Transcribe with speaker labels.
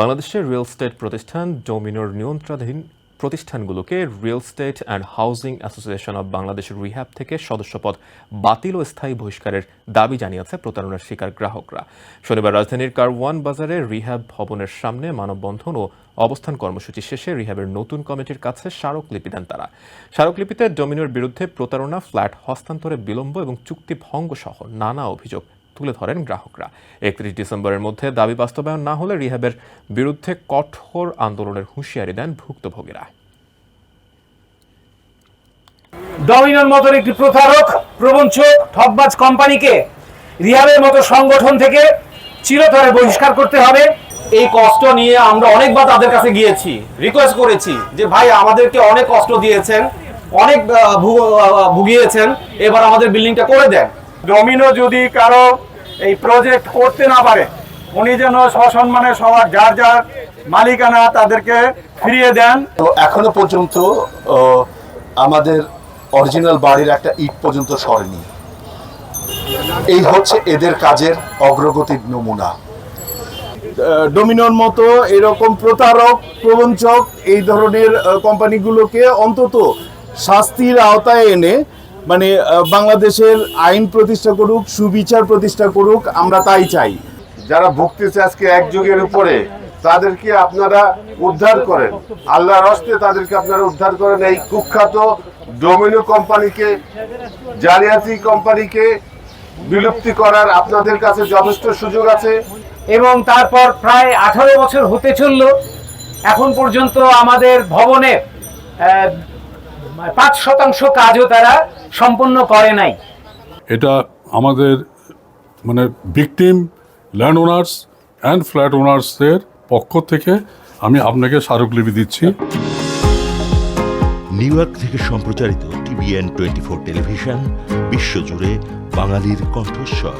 Speaker 1: বাংলাদেশের real estate প্রতিষ্ঠান ডোমিনোর নিয়ন্ত্রণাধীন প্রতিষ্ঠানগুলোকে real estate and housing association of বাংলাদেশের রিহ্যাব থেকে সদস্যপদ বাতিল ও স্থায়ী বহিষ্কারের দাবি জানিয়েছে প্রতারণার শিকার গ্রাহকরা। শনিবার রাজধানীর কারওয়ান বাজারে রিহ্যাব ভবনের সামনে মানববন্ধন ও অবস্থান কর্মসূচি শেষে রিহ্যাবের নতুন কমিটির কাছে স্মারকলিপি দেন তারা। স্মারকলিপিতে ডোমিনোর বিরুদ্ধে প্রতারণা, ফ্ল্যাট হস্তান্তরে বিলম্ব এবং চুক্তি ভঙ্গ সহ নানা অভিযোগ তুলে ধরেন গ্রাহকরা। একত্রিশ ডিসেম্বরের মধ্যে দাবি বাস্তবায়ন না হলে রিহ্যাবের বিরুদ্ধে কঠোর আন্দোলনের হুঁশিয়ারি দেন ভুক্তভোগীরা।
Speaker 2: ডমিনোর মতন একটি প্রতারক প্রবঞ্চক ঠকবাজ কোম্পানিকে রিহাবের মতো সংগঠন থেকে চিরতরে বহিষ্কার করতে হবে।
Speaker 3: এই কষ্ট নিয়ে আমরা অনেকবার তাদের কাছে গিয়েছি রিকোয়েস্ট করেছি যে ভাই আমাদেরকে অনেক কষ্ট দিয়েছেন অনেক ভুগিয়েছেন এবার আমাদের বিল্ডিংটা করে দেন।
Speaker 2: ডমিনো যদি কারও এই প্রজেক্ট করতে না পারে উনি যেন সসম্মানে সবার যার যার মালিকানা তাদেরকে ফিরিয়ে দেন।
Speaker 4: তো এখনও পর্যন্ত আমাদের অরিজিনাল বাড়ির একটা ইট পর্যন্ত সরেনি। এই হচ্ছে এদের কাজের অগ্রগতির নমুনা।
Speaker 5: ডোমিনোর মতো এরকম প্রতারক প্রবঞ্চক এই ধরনের কোম্পানিগুলোকে অন্তত শাস্তির আওতায় এনে মানে বাংলাদেশের আইন প্রতিষ্ঠা করুক সুবিচার প্রতিষ্ঠা করুক আমরা তাই চাই।
Speaker 6: যারা ভুগতেছে আজকে এক যুগের উপরে তাদেরকে আপনারা উদ্ধার করেন। আল্লাহর হস্তে তাদেরকে আপনারা উদ্ধার করেন। এই কুখ্যাত ডোমিনো কোম্পানিকে জালিয়াতি কোম্পানিকে বিলুপ্তি করার আপনাদের কাছে যথেষ্ট সুযোগ আছে।
Speaker 2: এবং তারপর প্রায় আঠারো বছর হতে চলল। এখন পর্যন্ত আমাদের ভবনের পাঁচ শতাংশ কাজও তারা সম্পন্ন করে নাই।
Speaker 7: এটা আমাদের মানে victim land owners and flat ওনার্সদের পক্ষ থেকে আমি আপনাকে স্মারকলিপি দিচ্ছি।
Speaker 8: নিউ ইয়র্ক থেকে সম্প্রচারিত টিভিএন টোয়েন্টি ফোর টেলিভিশন বিশ্বজুড়ে বাঙালির কণ্ঠস্বর।